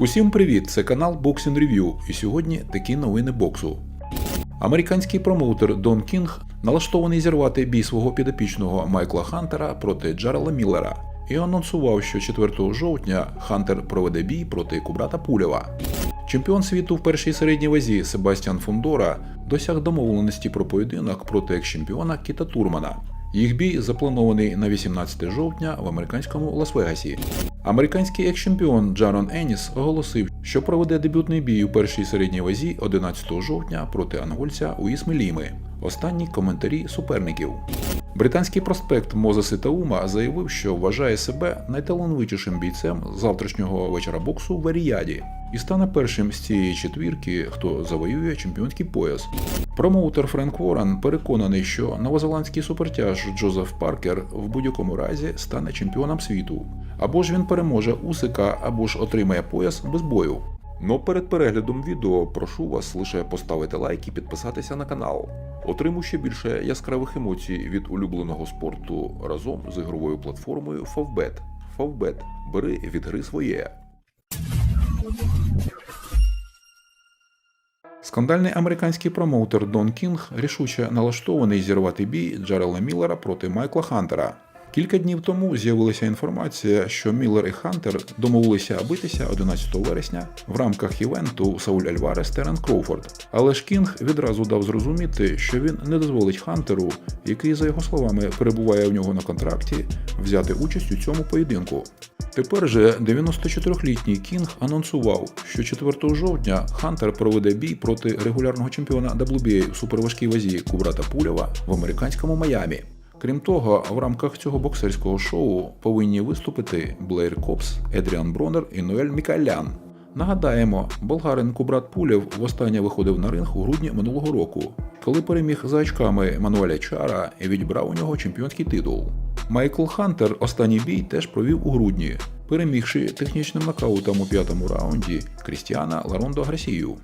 Усім привіт! Це канал Boxing Review, і сьогодні такі новини боксу. Американський промоутер Дон Кінг налаштований зірвати бій свого підопічного Майкла Хантера проти Джерела Міллера і анонсував, що 4 жовтня Хантер проведе бій проти Кубрата Пулєва. Чемпіон світу в першій середній вазі Себастьян Фундора досяг домовленості про поєдинок проти екс-чемпіона Кіта Турмана. Їх бій запланований на 18 жовтня в американському Лас-Вегасі. Американський екс-чемпіон Джарон Еніс оголосив, що проведе дебютний бій у першій середній вазі 11 жовтня проти ангольця у Ісмеліми. Останні коментарі суперників. Британський проспект Мозеси Таума заявив, що вважає себе найталановитішим бійцем завтрашнього вечора боксу в Аріяді і стане першим з цієї четвірки, хто завоює чемпіонський пояс. Промоутер Френк Ворен переконаний, що новозеландський супертяж Джозеф Паркер в будь-якому разі стане чемпіоном світу. Або ж він переможе Усика, або ж отримає пояс без бою. Но перед переглядом відео прошу вас лише поставити лайк і підписатися на канал. Отримуй ще більше яскравих емоцій від улюбленого спорту разом з ігровою платформою Favbet. Favbet. Бери від гри своє. Скандальний американський промоутер Дон Кінг рішуче налаштований зірвати бій Джерела Міллера проти Майкла Хантера. Кілька днів тому з'явилася інформація, що Міллер і Хантер домовилися битися 11 вересня в рамках івенту Сауль Альварес Терен Кроуфорд. Але ж Кінг відразу дав зрозуміти, що він не дозволить Хантеру, який, за його словами, перебуває в нього на контракті, взяти участь у цьому поєдинку. Тепер же 94-літній Кінг анонсував, що 4 жовтня Хантер проведе бій проти регулярного чемпіона WBA у суперважкій вазі Кубрата Пульова в американському Майамі. Крім того, в рамках цього боксерського шоу повинні виступити Блейр Копс, Едріан Бронер і Ноель Мікалян. Нагадаємо, болгарин Кубрат Пулєв востаннє виходив на ринг у грудні минулого року, коли переміг за очками Мануеля Чара і відібрав у нього чемпіонський титул. Майкл Хантер останній бій теж провів у грудні, перемігши технічним нокаутом у п'ятому раунді Крістіана Ларондо Грасію.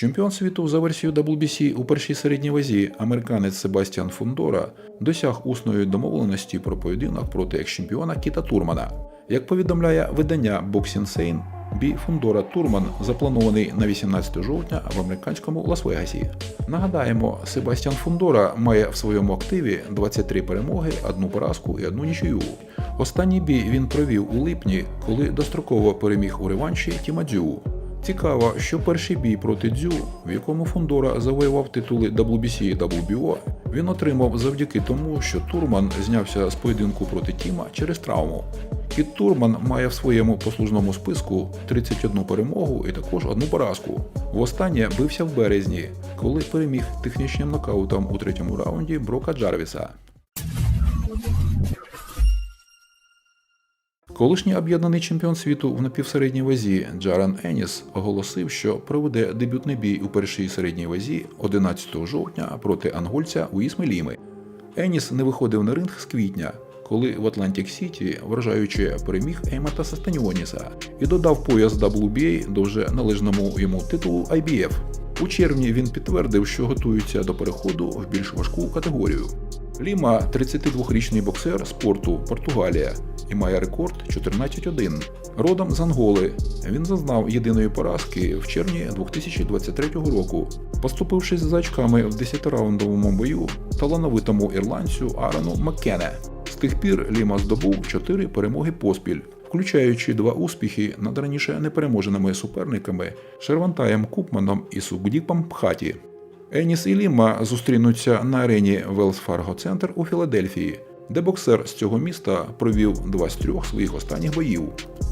Чемпіон світу за версією WBC у першій середній вазі американець Себастьян Фундора досяг усної домовленості про поєдинок проти екс-чемпіона Кіта Турмана. Як повідомляє видання Boxing бій Фундора Турман запланований на 18 жовтня в американському Лас-Вегасі. Нагадаємо, Себастьян Фундора має в своєму активі 23 перемоги, одну поразку і одну нічию. Останній бій він провів у липні, коли достроково переміг у реванші Тіма Дзю. Цікаво, що перший бій проти Дзю, в якому Фондора завоював титули WBC і WBO, він отримав завдяки тому, що Турман знявся з поєдинку проти Тіма через травму. Кіт Турман має в своєму послужному списку 31 перемогу і також одну поразку. Востаннє бився в березні, коли переміг технічним нокаутом у третьому раунді Брока Джарвіса. Колишній об'єднаний чемпіон світу в напівсередній вазі Джаран Еніс оголосив, що проведе дебютний бій у першій середній вазі 11 жовтня проти ангольця Уісми Ліми. Еніс не виходив на ринг з квітня, коли в Атлантик Сіті вражаючи переміг Еймата Састаніоніса і додав пояс WBA до вже належному йому титулу IBF. У червні він підтвердив, що готується до переходу в більш важку категорію. Ліма 32-річний боксер спорту Португалія і має рекорд 14-1. Родом з Анголи. Він зазнав єдиної поразки в червні 2023 року, поступившись за очками в 10-раундовому бою талановитому ірландцю Аарону Маккене. З тих пір Ліма здобув 4 перемоги поспіль, включаючи два успіхи над раніше непереможеними суперниками Шервантаєм Купманом і Сугдіпом Пхаті. Еніс і Ліма зустрінуться на арені Wells Fargo Центр у Філадельфії, де боксер з цього міста провів два з трьох своїх останніх боїв.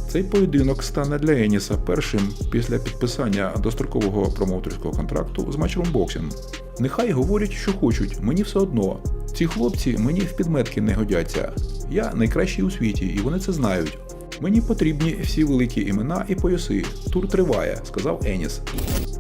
Цей поєдинок стане для Еніса першим після підписання дострокового промоутерського контракту з Matchroom Boxing. Нехай говорять, що хочуть, мені все одно. Ці хлопці мені в підметки не годяться. Я найкращий у світі, і вони це знають. Мені потрібні всі великі імена і пояси. Тур триває, сказав Еніс.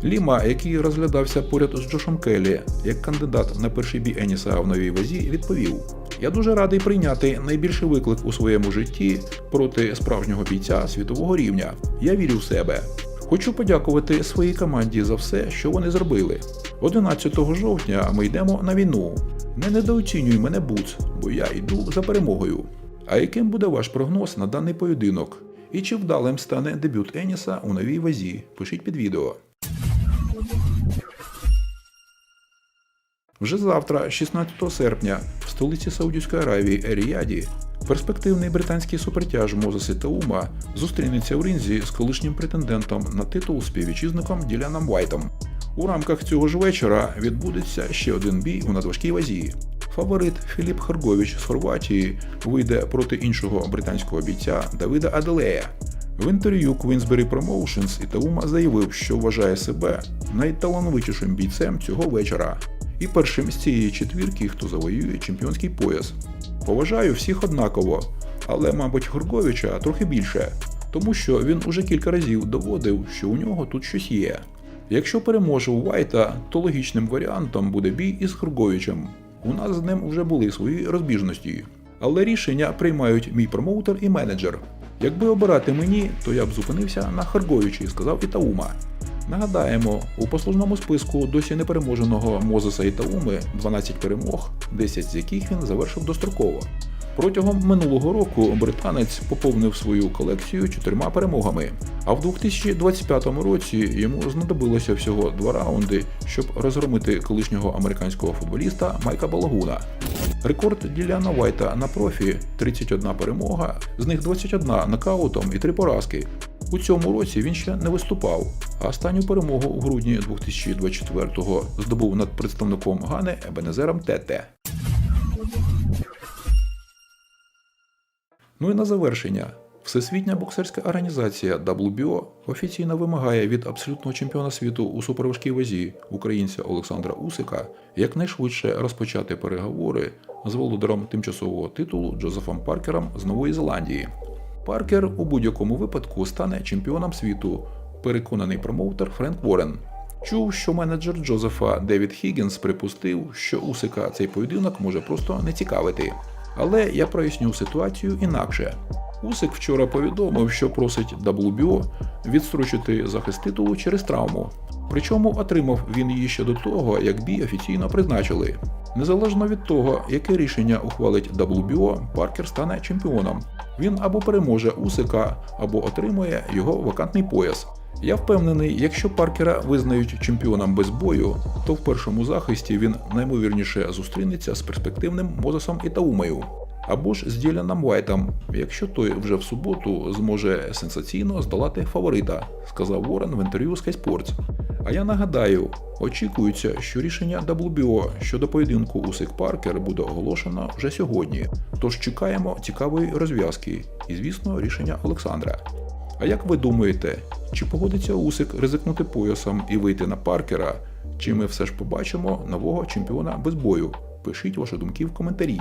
Ліма, який розглядався поряд з Джошем Келлі як кандидат на перший бій Еніса в новій вазі, відповів: Я дуже радий прийняти найбільший виклик у своєму житті проти справжнього бійця світового рівня. Я вірю в себе. Хочу подякувати своїй команді за все, що вони зробили. 11 жовтня ми йдемо на війну. Не недооцінюй мене, Буц, бо я йду за перемогою. А яким буде ваш прогноз на даний поєдинок? І чи вдалим стане дебют Еніса у новій вазі? Пишіть під відео. Вже завтра, 16 серпня, столиці Саудівської Аравії Еріяді, перспективний британський супертяж Мозес Таума зустрінеться у ринзі з колишнім претендентом на титул співвітчизником Діляном Вайтом. У рамках цього ж вечора відбудеться ще один бій у надважкій вазі. Фаворит Філіп Харгович з Хорватії вийде проти іншого британського бійця Давида Аделея. В інтерв'ю Queensberry Promotions Ітаума заявив, що вважає себе найталановитішим бійцем цього вечора і першим з цієї четвірки, хто завоює чемпіонський пояс. Поважаю всіх однаково, але, мабуть, Хорговича трохи більше, тому що він уже кілька разів доводив, що у нього тут щось є. Якщо переможе у Вайта, то логічним варіантом буде бій із Хорговичем. У нас з ним вже були свої розбіжності. Але рішення приймають мій промоутер і менеджер. Якби обирати мені, то я б зупинився на Харговичі, сказав Ітаума. Нагадаємо, у послужному списку досі непереможеного Мозеса Ітауми 12 перемог, 10 з яких він завершив достроково. Протягом минулого року британець поповнив свою колекцію чотирма перемогами. А в 2025 році йому знадобилося всього два раунди, щоб розгромити колишнього американського футболіста Майка Балагуна. Рекорд Діляна Вайта на профі 31 перемога, з них 21 нокаутом і 3 поразки. У цьому році він ще не виступав, а останню перемогу у грудні 2024-го здобув над представником Гани Ебенезером Тете. Ну і на завершення. Всесвітня боксерська організація WBO офіційно вимагає від абсолютного чемпіона світу у суперважкій вазі українця Олександра Усика якнайшвидше розпочати переговори з володарем тимчасового титулу Джозефом Паркером з Нової Зеландії. Паркер у будь-якому випадку стане чемпіоном світу, переконаний промоутер Френк Ворен. Чув, що менеджер Джозефа Девід Хіггінс припустив, що Усика цей поєдинок може просто не цікавити. Але я проясню ситуацію інакше. Усик вчора повідомив, що просить WBO відстрочити захист титулу через травму. Причому отримав він її ще до того, як бій офіційно призначили. Незалежно від того, яке рішення ухвалить WBO, Паркер стане чемпіоном. Він або переможе Усика, або отримує його вакантний пояс. Я впевнений, якщо Паркера визнають чемпіоном без бою, то в першому захисті він наймовірніше зустрінеться з перспективним Мозесом Ітаумею. Або ж з Діляном Вайтом, якщо той вже в суботу зможе сенсаційно здолати фаворита, сказав Ворен в інтерв'ю Sky Sports. А я нагадаю, очікується, що рішення WBO щодо поєдинку Усик Паркер буде оголошено вже сьогодні. Тож чекаємо цікавої розв'язки і, звісно, рішення Олександра. А як ви думаєте, чи погодиться Усик ризикнути поясом і вийти на Паркера, чи ми все ж побачимо нового чемпіона без бою? Пишіть ваші думки в коментарі.